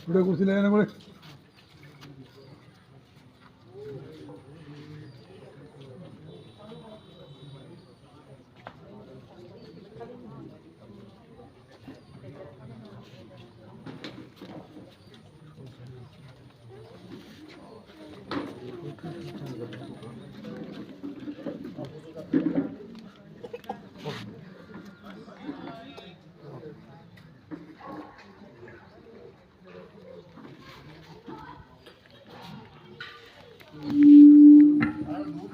ഇവിടെ കുറിച്ച് ലേഖനം കൂടെ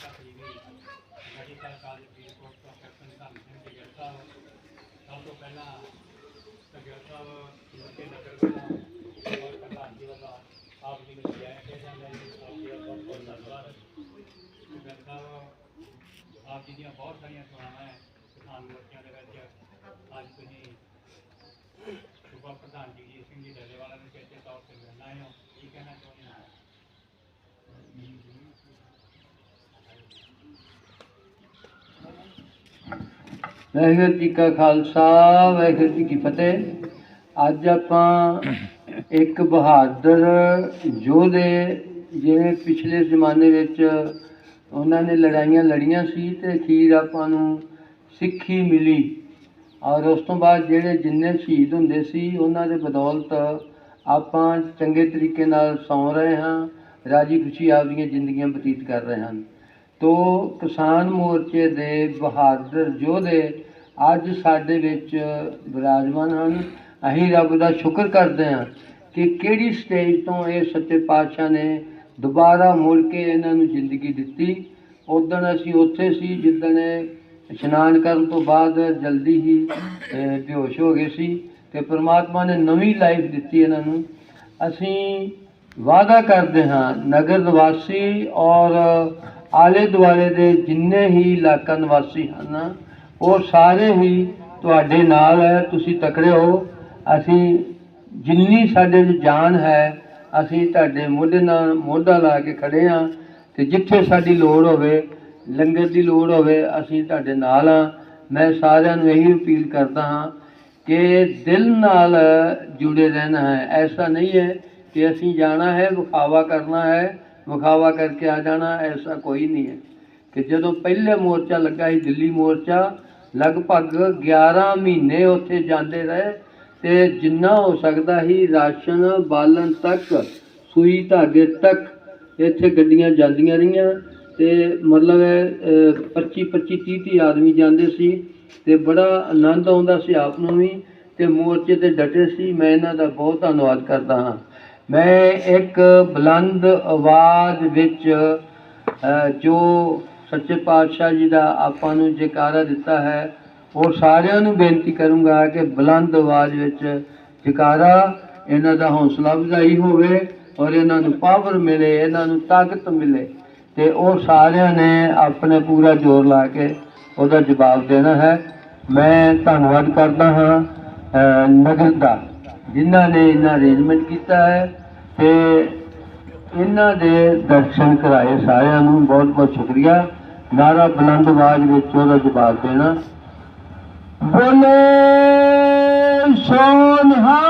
ਬੜੇ ਕੁਰਸੀ ਲੈ ਜਾਣਾ ਕੋਲੇ ਸਭ ਤੋਂ ਪਹਿਲਾਂ ਸਗਰ ਸਾਹਿਬ ਨਗਰ ਵੱਲੋਂ ਔਰ ਪ੍ਰਧਾਨ ਜੀ ਵੱਲੋਂ ਆਪ ਜੀ ਨੂੰ ਜੈ ਕਿਹਾ ਜਾਂਦਾ ਹੈ ਆਪ ਜੀ ਦਾ ਬਹੁਤ ਬਹੁਤ ਧੰਨਵਾਦ ਸਗਰ ਆਪ ਜੀ ਦੀਆਂ ਬਹੁਤ ਸਾਰੀਆਂ ਸੇਵਾਵਾਂ ਹੈ ਕਿਸਾਨ ਮੋਰਚਿਆਂ ਦੇ ਵਿੱਚ ਅੱਜ ਤੁਸੀਂ ਸੂਬਾ ਪ੍ਰਧਾਨ ਜੀ ਸਿੰਘ ਜੀ ਡੱਲੇਵਾਲਾ ਨੂੰ ਚੇਤੇ ਤੌਰ ਤੇ ਮਿਲਣ ਆਏ ਹੋ ਕੀ ਕਹਿਣਾ ਚਾਹੁੰਦੇ ਵਾਹਿਗੁਰੂ ਜੀ ਕਾ ਖਾਲਸਾ, ਵਾਹਿਗੁਰੂ ਜੀ ਕੀ ਫਤਿਹ। ਅੱਜ ਆਪਾਂ ਇੱਕ ਬਹਾਦਰ ਯੋਧੇ ਜਿਵੇਂ ਪਿਛਲੇ ਜ਼ਮਾਨੇ ਵਿੱਚ ਉਹਨਾਂ ਨੇ ਲੜਾਈਆਂ ਲੜੀਆਂ ਸੀ ਤੇ ਅਖੀਰ ਆਪਾਂ ਨੂੰ ਸਿੱਖੀ ਮਿਲੀ। ਔਰ ਉਸ ਤੋਂ ਬਾਅਦ ਜਿਹੜੇ ਜਿੰਨੇ ਸ਼ਹੀਦ ਹੁੰਦੇ ਸੀ, ਉਹਨਾਂ ਦੇ ਬਦੌਲਤ ਆਪਾਂ ਚੰਗੇ ਤਰੀਕੇ ਨਾਲ ਸੌਂ ਰਹੇ ਹਾਂ, ਰਾਜੀ ਖੁਸ਼ੀ ਆਪਦੀਆਂ ਜ਼ਿੰਦਗੀਆਂ ਬਤੀਤ ਕਰ ਰਹੇ ਹਨ। ਤੋਂ ਕਿਸਾਨ ਮੋਰਚੇ ਦੇ ਬਹਾਦਰ ਯੋਧੇ ਅੱਜ ਸਾਡੇ ਵਿੱਚ ਵਿਰਾਜਮਾਨ ਹਨ। ਅਸੀਂ ਰੱਬ ਦਾ ਸ਼ੁਕਰ ਕਰਦੇ ਹਾਂ ਕਿ ਕਿਹੜੀ ਸਟੇਜ ਤੋਂ ਇਹ ਸੱਚੇ ਪਾਤਸ਼ਾਹ ਨੇ ਦੁਬਾਰਾ ਮੁੜ ਕੇ ਇਹਨਾਂ ਨੂੰ ਜ਼ਿੰਦਗੀ ਦਿੱਤੀ। ਉਦਣ ਅਸੀਂ ਉੱਥੇ ਸੀ ਜਿੱਦਣ ਇਸ਼ਨਾਨ ਕਰਨ ਤੋਂ ਬਾਅਦ ਜਲਦੀ ਹੀ ਅਹ, ਬੇਹੋਸ਼ ਹੋ ਗਏ ਸੀ ਤੇ ਪ੍ਰਮਾਤਮਾ ਨੇ ਨਵੀਂ ਲਾਈਫ ਦਿੱਤੀ ਇਹਨਾਂ ਨੂੰ। ਅਸੀਂ ਵਾਅਦਾ ਕਰਦੇ ਹਾਂ ਨਗਰ ਨਿਵਾਸੀ ਔਰ ਆਲੇ ਦੁਆਲੇ ਦੇ ਜਿੰਨੇ ਹੀ ਇਲਾਕਾ ਨਿਵਾਸੀ ਹਨ, ਉਹ ਸਾਰੇ ਹੀ ਤੁਹਾਡੇ ਨਾਲ ਹੈ, ਤੁਸੀਂ ਤਕੜੇ ਹੋ। ਅਸੀਂ ਜਿੰਨੀ ਸਾਡੇ 'ਚ ਜਾਨ ਹੈ, ਅਸੀਂ ਤੁਹਾਡੇ ਮੋਢੇ ਨਾਲ ਮੋਢਾ ਲਾ ਕੇ ਖੜੇ ਹਾਂ ਤੇ ਜਿੱਥੇ ਸਾਡੀ ਲੋੜ ਹੋਵੇ, ਲੰਗਰ ਦੀ ਲੋੜ ਹੋਵੇ, ਅਸੀਂ ਤੁਹਾਡੇ ਨਾਲ ਹਾਂ। ਮੈਂ ਸਾਰਿਆਂ ਨੂੰ ਇਹੀ ਅਪੀਲ ਕਰਦਾ ਹਾਂ ਕਿ ਦਿਲ ਨਾਲ ਜੁੜੇ ਰਹਿਣਾ ਹੈ। ਐਸਾ ਨਹੀਂ ਹੈ ਕਿ ਅਸੀਂ ਜਾਣਾ ਹੈ, ਵਿਖਾਵਾ ਕਰਨਾ ਹੈ ਵਿਖਾਵਾ ਕਰਕੇ ਆ ਜਾਣਾ, ਐਸਾ ਕੋਈ ਨਹੀਂ ਹੈ। ਕਿ ਜਦੋਂ ਪਹਿਲੇ ਮੋਰਚਾ ਲੱਗਾ ਸੀ, ਦਿੱਲੀ ਮੋਰਚਾ, ਲਗਭਗ 11 ਮਹੀਨੇ ਉੱਥੇ ਜਾਂਦੇ ਰਹੇ ਤੇ ਜਿੰਨਾ ਹੋ ਸਕਦਾ ਸੀ ਰਾਸ਼ਨ ਬਾਲਣ ਤੱਕ, ਸੂਈ ਧਾਗੇ ਤੱਕ ਇੱਥੇ ਗੱਡੀਆਂ ਜਾਂਦੀਆਂ ਰਹੀਆਂ ਤੇ ਮਤਲਬ 25 25 30 30 ਆਦਮੀ ਜਾਂਦੇ ਸੀ ਤੇ ਬੜਾ ਆਨੰਦ ਆਉਂਦਾ ਸੀ ਆਪ ਨੂੰ ਵੀ ਤੇ ਮੋਰਚੇ ਤੇ ਡਟੇ ਸੀ। ਮੈਂ ਇਹਨਾਂ ਦਾ ਬਹੁਤ ਧੰਨਵਾਦ ਕਰਦਾ ਹਾਂ। ਮੈਂ ਇੱਕ ਬੁਲੰਦ ਆਵਾਜ਼ ਵਿੱਚ ਜੋ ਸੱਚੇ ਪਾਤਸ਼ਾਹ ਜੀ ਦਾ ਆਪਾਂ ਨੂੰ ਜੈਕਾਰਾ ਦਿੱਤਾ ਹੈ, ਉਹ ਸਾਰਿਆਂ ਨੂੰ ਬੇਨਤੀ ਕਰੂੰਗਾ ਕਿ ਬੁਲੰਦ ਆਵਾਜ਼ ਵਿੱਚ ਜੈਕਾਰਾ, ਇਹਨਾਂ ਦਾ ਹੌਸਲਾ ਵਧਾਈ ਹੋਵੇ ਔਰ ਇਹਨਾਂ ਨੂੰ ਪਾਵਰ ਮਿਲੇ, ਇਹਨਾਂ ਨੂੰ ਤਾਕਤ ਮਿਲੇ ਤੇ ਉਹ ਸਾਰਿਆਂ ਨੇ ਆਪਣੇ ਪੂਰਾ ਜ਼ੋਰ ਲਾ ਕੇ ਉਹਦਾ ਜਵਾਬ ਦੇਣਾ ਹੈ। ਮੈਂ ਧੰਨਵਾਦ ਕਰਦਾ ਹਾਂ ਨਗਰ ਦਾ। ਜਿਨ੍ਹਾਂ ਨੇ ਇਹਨਾਂ ਅਰੇਂਜਮੈਂਟ ਕੀਤਾ ਹੈ, ਤੇ ਇਹਨਾਂ ਦੇ ਦਰਸ਼ਨ ਕਰਾਏ ਸਾਰਿਆਂ ਨੂੰ ਬਹੁਤ ਬਹੁਤ ਸ਼ੁਕਰੀਆ। ਨਾਰਾ ਬੁਲੰਦ ਆਵਾਜ਼ ਵਿੱਚ ਉਹਦਾ ਜਵਾਬ ਦੇਣਾ। ਬੋਲੇ ਸੋਨਹਾ